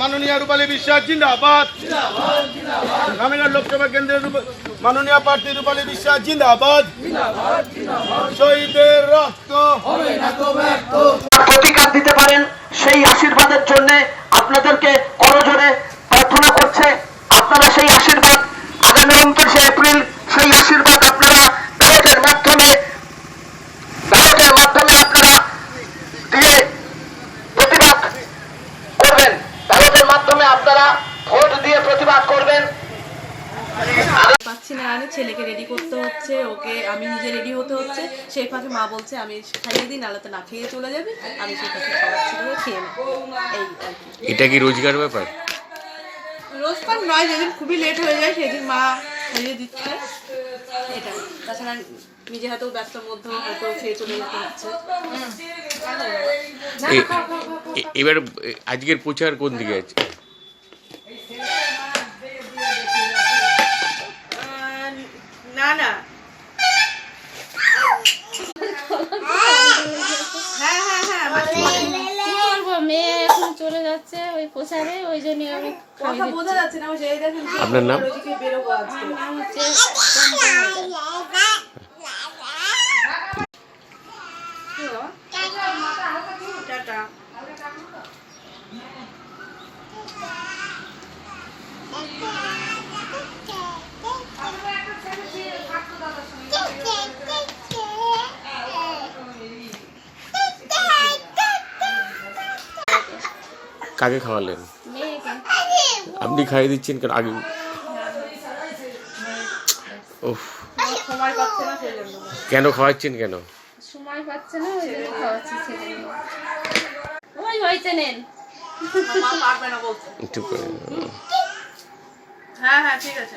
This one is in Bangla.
মাননীয় রূপালী বিশ্বাস জিন্দাবাদ রানাঘাট লোকসভা কেন্দ্রের মাননীয় প্রার্থী রূপালী বিশ্বাস জিন্দাবাদ শহীদের রক্ত প্রতিকার দিতে পারেন, সেই আশীর্বাদের জন্য আপনাদেরকে করজোরে প্রার্থনা করছে। আপনারা সেই আশীর্বাদ আগামী উনত্রিশে এপ্রিল সেই আশীর্বাদ আপনারা ব্যালটের মাধ্যমে ব্যালটের মাধ্যমে আপনারা দিয়ে প্রতিবাদ করবেন। ব্যালটের মাধ্যমে আপনারা ভোট দিয়ে প্রতিবাদ করবেন। পাচ্ছি না ছেলেকে রেডি করতে হচ্ছে ওকে আমি নিজে রেডি হতে হচ্ছে। সেই ফাঁকে মা বলছে আমি খাইয়ে দিই নাহলে তো না খেয়ে চলে যাবে। আমি সেই ফাঁকে খাওয়াচ্ছি খেয়ে নেব এই এটা কি রোজগার ব্যাপার? রোজ পান নয় যেদিন খুবই লেট হয়ে যায় সেদিন মা খাইয়ে দিচ্ছে। এটা তাছাড়া নিজে হয়তো ব্যস্তর মধ্যে হয়তো খেয়ে চলে যেতে হচ্ছে। এবার আজকের প্রচার কোন দিকে আছে? না না হ্যাঁ হ্যাঁ হ্যাঁ আমার কি করব মেয়ে এখন চলে যাচ্ছে ওই প্রচারে ওই জন্য আমি কথা বোঝা যাচ্ছে না ওই যে দেখেন আপনার নাম? বেরোবো আজকে। কাকে খাওয়ালেন? আপনি খাইয়ে দিচ্ছেন কেন? আগে উফ। সময় পাচ্ছে না সেই জন্য। কেন খাওয়াচ্ছেন কেন? সময় পাচ্ছে না ওই জন্য খাওয়াচ্ছি ওই হয়েছে নেন। হ্যাঁ হ্যাঁ ঠিক আছে।